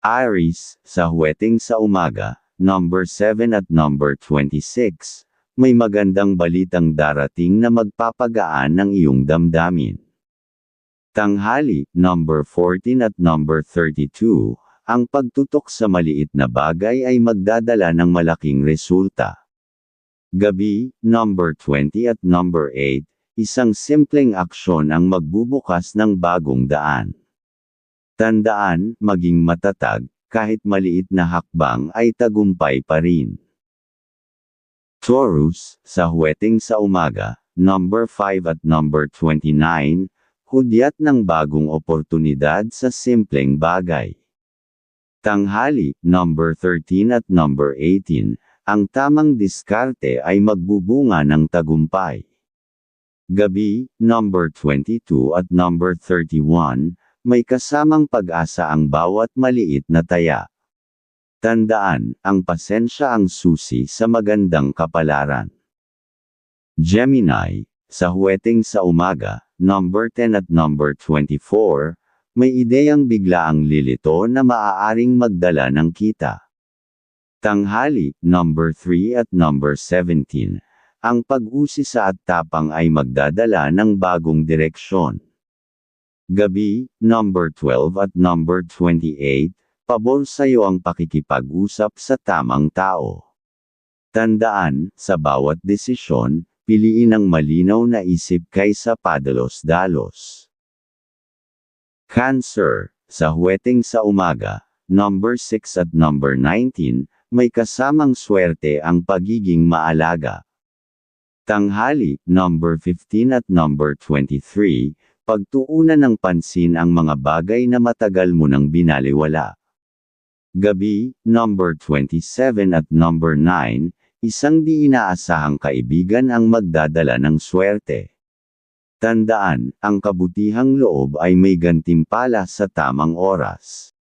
Aries, sa huweting sa umaga, number 7 at number 26, may magandang balitang darating na magpapagaan ng iyong damdamin. Tanghali, number 14 at number 32, ang pagtutok sa maliit na bagay ay magdadala ng malaking resulta. Gabi, number 20 at number 8, isang simpleng aksyon ang magbubukas ng bagong daan. Tandaan, maging matatag, kahit maliit na hakbang ay tagumpay pa rin. Taurus, sa huweting sa umaga, number 5 at number 29, hudyat ng bagong oportunidad sa simpleng bagay. Tanghali, number 13 at number 18, ang tamang diskarte ay magbubunga ng tagumpay. Gabi, number 22 at number 31, may kasamang pag-asa ang bawat maliit na taya. Tandaan, ang pasensya ang susi sa magandang kapalaran. Gemini, sa huweting sa umaga, number 10 at number 24, may ideyang bigla ang lilito na maaaring magdala ng kita. Tanghali, number 3 at number 17, ang pag-usisa at tapang ay magdadala ng bagong direksyon. Gabi, number 12 at number 28, pabor sa iyo ang pakikipag-usap sa tamang tao. Tandaan, sa bawat desisyon, piliin ang malinaw na isip kaysa padalos-dalos. Cancer, sa huweting sa umaga, number 6 at number 19, may kasamang swerte ang pagiging maalaga. Tanghali, number 15 at number 23, pagtuunan ng pansin ang mga bagay na matagal mo nang binaliwala. Gabi, number 27 at number 9, isang di inaasahang kaibigan ang magdadala ng swerte. Tandaan, ang kabutihang loob ay may gantimpala sa tamang oras.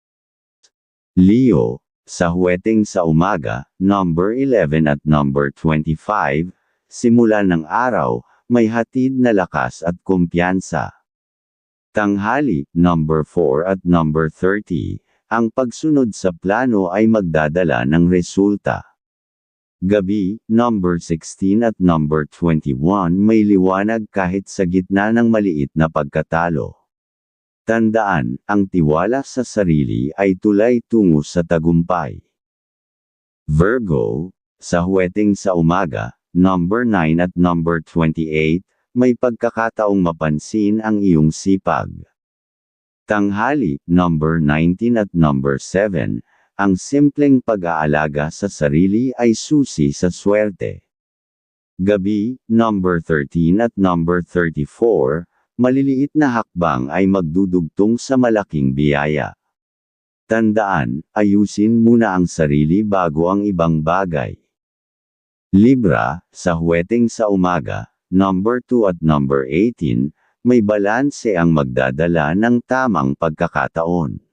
Leo, sa huweting sa umaga, number 11 at number 25, simula ng araw, may hatid na lakas at kumpiyansa. Tanghali, number 4 at number 30, ang pagsunod sa plano ay magdadala ng resulta. Gabi, number 16 at number 21 may liwanag kahit sa gitna ng maliit na pagkatalo. Tandaan, ang tiwala sa sarili ay tulay tungo sa tagumpay. Virgo, sa huweting sa umaga, number 9 at number 28, may pagkakataong mapansin ang iyong sipag. Tanghali, number 19 at number 7, ang simpleng pag-aalaga sa sarili ay susi sa swerte. Gabi, number 13 at number 34, maliliit na hakbang ay magdudugtong sa malaking biyaya. Tandaan, ayusin muna ang sarili bago ang ibang bagay. Libra, sa huweting sa umaga, number 2 at number 18, may balanse ang magdadala ng tamang pagkakataon.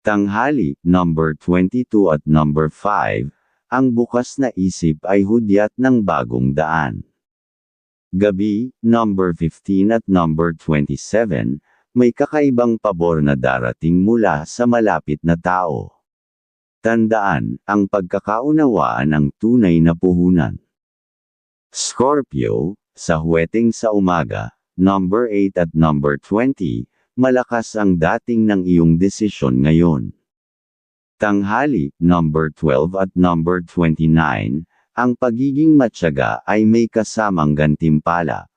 Tanghali, number 22 at number 5, ang bukas na isip ay hudyat ng bagong daan. Gabi, number 15 at number 27, may kakaibang pabor na darating mula sa malapit na tao. Tandaan, ang pagkakaunawaan ang tunay na puhunan. Scorpio, sa huweting sa umaga, number 8 at number 20, malakas ang dating ng iyong desisyon ngayon. Tanghali, number 12 at number 29, ang pagiging matyaga ay may kasamang gantimpala.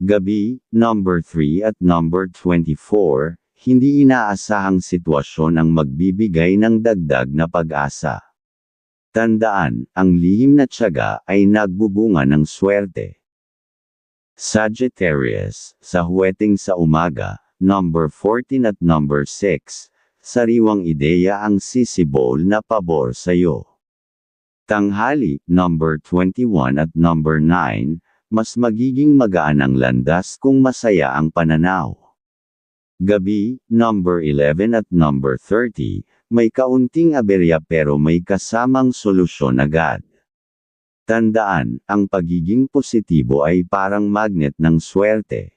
Gabi, number 3 at number 24, hindi inaasahang sitwasyon ang magbibigay ng dagdag na pag-asa. Tandaan, ang lihim na tiyaga ay nagbubunga ng swerte. Sagittarius, sa huweting sa umaga, number 14 at number 6, sariwang ideya ang sisibol na pabor sa iyo. Tanghali, number 21 at number 9, mas magiging magaan ang landas kung masaya ang pananaw. Gabi, number 11 at number 30, may kaunting aberya pero may kasamang solusyon agad. Tandaan, ang pagiging positibo ay parang magnet ng swerte.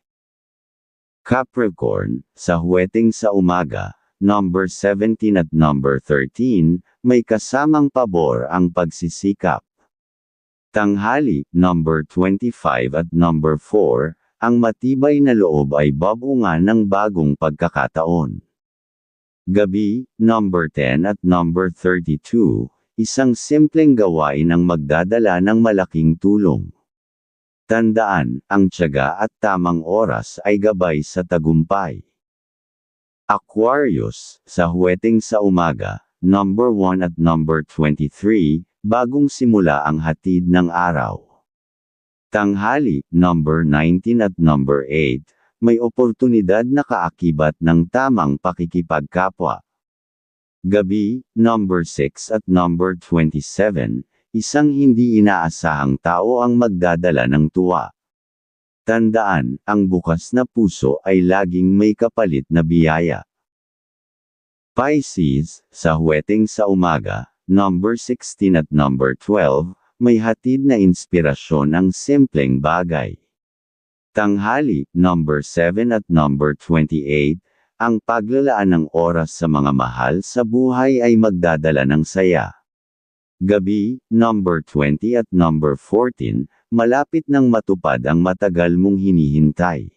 Capricorn, sa huweting sa umaga, number 17 at number 13, may kasamang pabor ang pagsisikap. Tanghali, number 25 at number 4, ang matibay na loob ay babunga ng bagong pagkakataon. Gabi, number 10 at number 32, isang simpleng gawain ang magdadala ng malaking tulong. Tandaan, ang tiyaga at tamang oras ay gabay sa tagumpay. Aquarius, sa huweting sa umaga, number 1 at number 23, bagong simula ang hatid ng araw. Tanghali, number 19 at number 8, may oportunidad na kaakibat ng tamang pakikipagkapwa. Gabi, number 6 at number 27, isang hindi inaasahang tao ang magdadala ng tuwa. Tandaan, ang bukas na puso ay laging may kapalit na biyaya. Pisces, sa huweting sa umaga, number 16 at number 12, may hatid na inspirasyon ang simpleng bagay. Tanghali, number 7 at number 28, ang paglalaan ng oras sa mga mahal sa buhay ay magdadala ng saya. Gabi, number 20 at number 14, malapit nang matupad ang matagal mong hinihintay.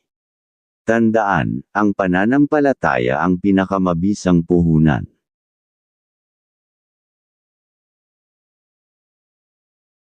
Tandaan, ang pananampalataya ang pinakamabisang puhunan.